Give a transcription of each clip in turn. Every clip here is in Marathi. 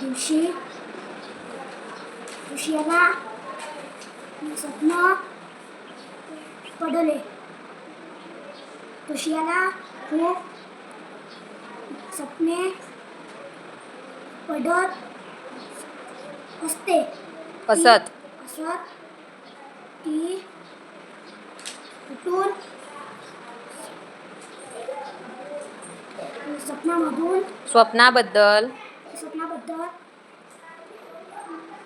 दिवशी स्वप्न पडले दिवशी याला खूप स्वप्ने पडत असते असत असत ती उठून स्वप्नामधून स्वप्नाबद्दल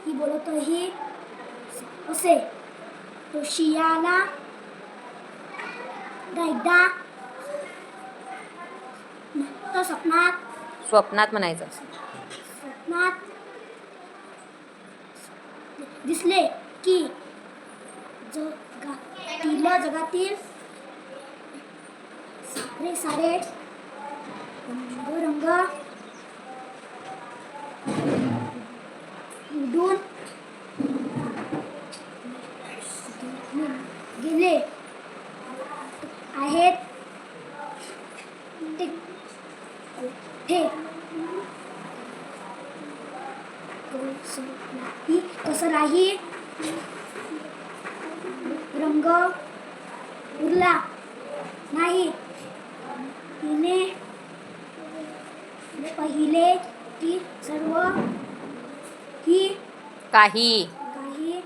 ही बोलतही असे तो शियाला एकदा तो स्वप्नात स्वप्नात म्हणायचं. स्वप्नात दिसले की जगातील जगातील सारे सारे रंग उडून गेले आहेत ते कुठे ही कसलाही रंग उरला. नाही. तिने पहिले की सर्व ही काही. काही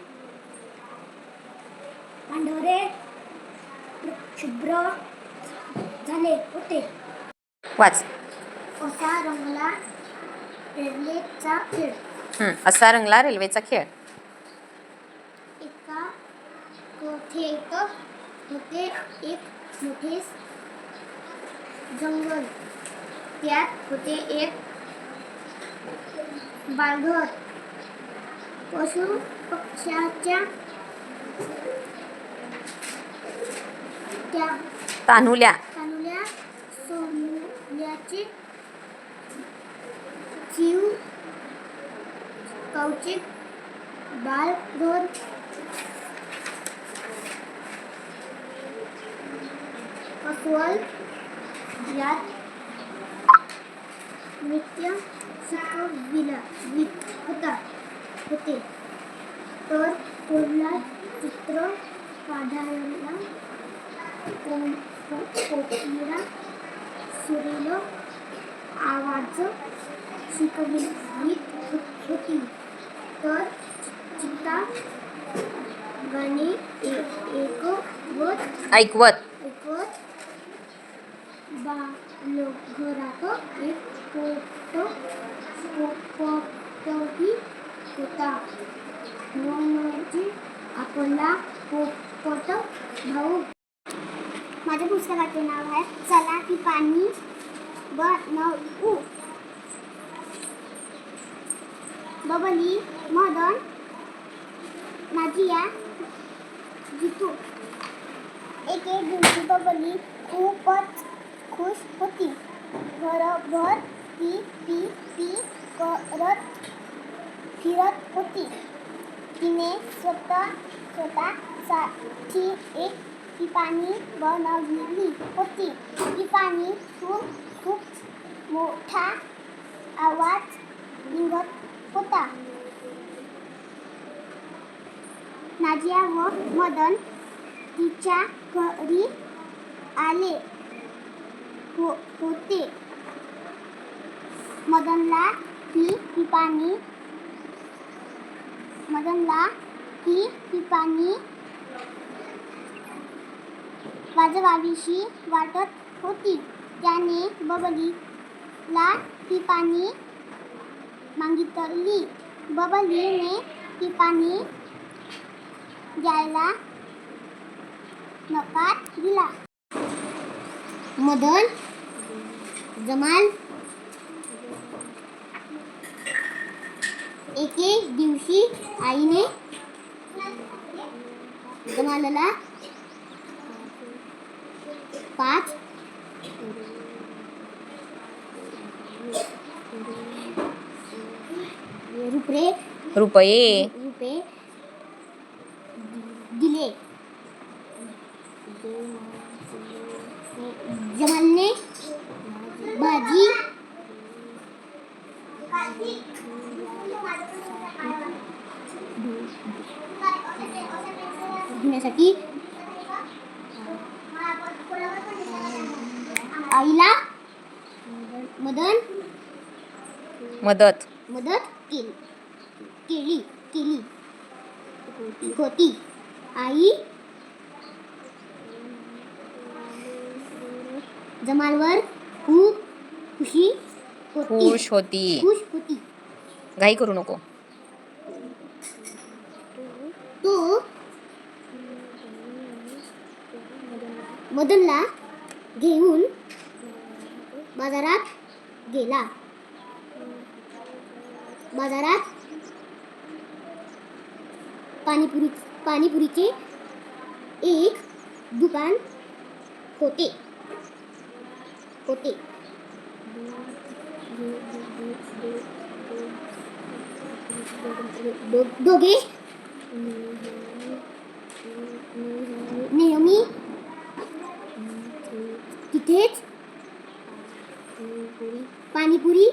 पांढरे शुभ्र झाले होते. वाच. असा रंगला रेल्वेचा खेळ. असा रंगला रेल्वेचा खेळ एका कोठेत होते एक मोठे जंगल. त्यात होते एक बाळघर पशु पक्ष्याच्या त्या तान्हुल्या चांगल्या सोन्याची जीव कौचिक बालघर अस्वल यात नृत्य शिकविला वित होता होते. तर पुढला चित्र काढायला कोण कोकिळा सुरेल आवाज शिकवित हो- होती. तर चित्ता गाणे एक व ऐकवत. बालघरात एक पोट पोपटही होता म्हणजे आपला पोपट भाऊ माझ्या पुस्तकाचे नाव आहे चला की पाणी बनवू बबली मदन नाजिया जितू एक एक दिवशी बबली खूपच खुश होती. घरभर ती पी पी करत फिरत होती. तिने स्वतः स्वतःसाठी एक टिपाणी बनवली होती. टिपाणीतून खूप मोठा आवाज निघत होता. नाजिया व मदन तिच्या घरी आले. हो होते मदनला ही टिपाणी मदनला ही टिपाणी वाजवावीशी वाटत होती. त्याने बबलीला टिपाणी मागितली. बबलीने टिपाणी द्यायला नकार दिला. मदन जमाल. एके दिवशी आईने जमालला पाच रुपये रुपये. खाण्यासाठी आईला मदन मदत. मदत केली. केली केली. होती. आई जमालवर खूप खुशी होती. खुश होती. खुश होती. घाई करू नको. तो मदनला घेऊन बाजारात गेला. बाजारात पाणीपुरी पाणीपुरीचे एक दुकान होते. होते. दो- दोघे इथेच? पाणीपुरी?